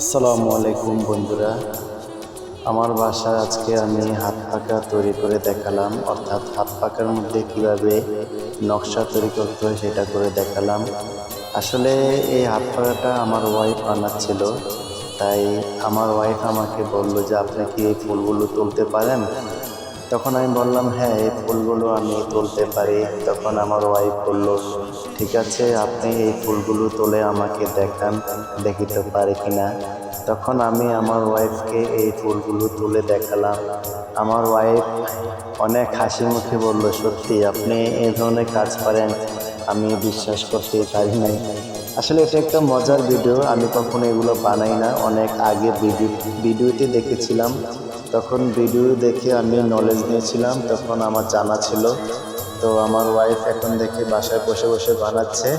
আসসালামু আলাইকুম বন্ধুরা। আমার বাসায় আজকে আমি হাত পাকা তৈরি করে দেখালাম। অর্থাৎ হাত পাকার মধ্যে কীভাবে নকশা তৈরি করতে হয় সেটা করে দেখালাম। আসলে এই হাত পাকাটা আমার ওয়াইফ বানাচ্ছিল। তাই আমার ওয়াইফ আমাকে বলল যে, আপনি কি এই ফুলগুলো তুলতে পারেন? তখন আমি বললাম হ্যাঁ এই ফুলগুলো আমি তুলতে পারি। তখন আমার ওয়াইফ বলল, ঠিক আছে, আপনি এই ফুলগুলো তুলে আমাকে দেখান দেখিতে পারে কিনা। তখন আমি আমার ওয়াইফকে এই ফুলগুলো তুলে দেখালাম। আমার ওয়াইফ অনেক হাসি মুখে বলল, সত্যি, আপনি এই ধরনের কাজ পারেন আমি বিশ্বাস করতে পারি নাই। আসলে এটা একটা মজার ভিডিও আমি কখনো এগুলো বানাই না। অনেক আগে ভিডিও ভিডিওতে দেখেছিলাম। তখন ভিডিও দেখে আমি নলেজ নিয়েছিলাম, তখন আমার জানা ছিল। তো আমার ওয়াইফ এখন দেখে বাসায় বসে বসে বানাচ্ছে।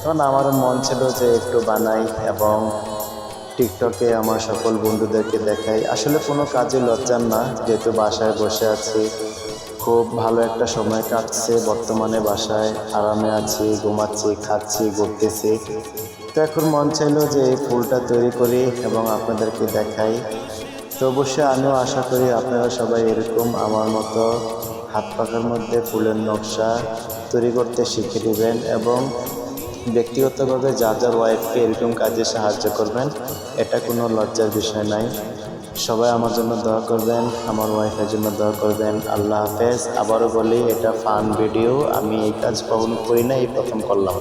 তখন আমারও মন ছিল যে একটু বানাই এবং টিকটকে আমার সকল বন্ধুদেরকে দেখাই। আসলে কোনো কাজে লজ্জার না, যেহেতু বাসায় বসে আছি। খুব ভালো একটা সময় কাটছে, বর্তমানে বাসায় আরামে আছি, ঘুমাচ্ছি, খাচ্ছি, ঘুরতেছি। তো এখন মন চাইলো যে এই ফুলটা তৈরি করি এবং আপনাদেরকে দেখাই। তো অবশ্যই আমিও আশা করি আপনারা সবাই এরকম আমার মতো হাত পাখার মধ্যে ফুলের নকশা তৈরি করতে শিখে নেবেন এবং ব্যক্তিগতভাবে যা যার ওয়াইফকে এরকম কাজে সাহায্য করবেন, এটা কোনো লজ্জার বিষয় নাই। সবাই আমার জন্য দোয়া করবেন, আমার ওয়াইফের জন্য দোয়া করবেন। আল্লাহ হাফেজ। আবারও বলি, এটা ফান ভিডিও আমি এই কাজ কখনো করি না এই প্রথম করলাম।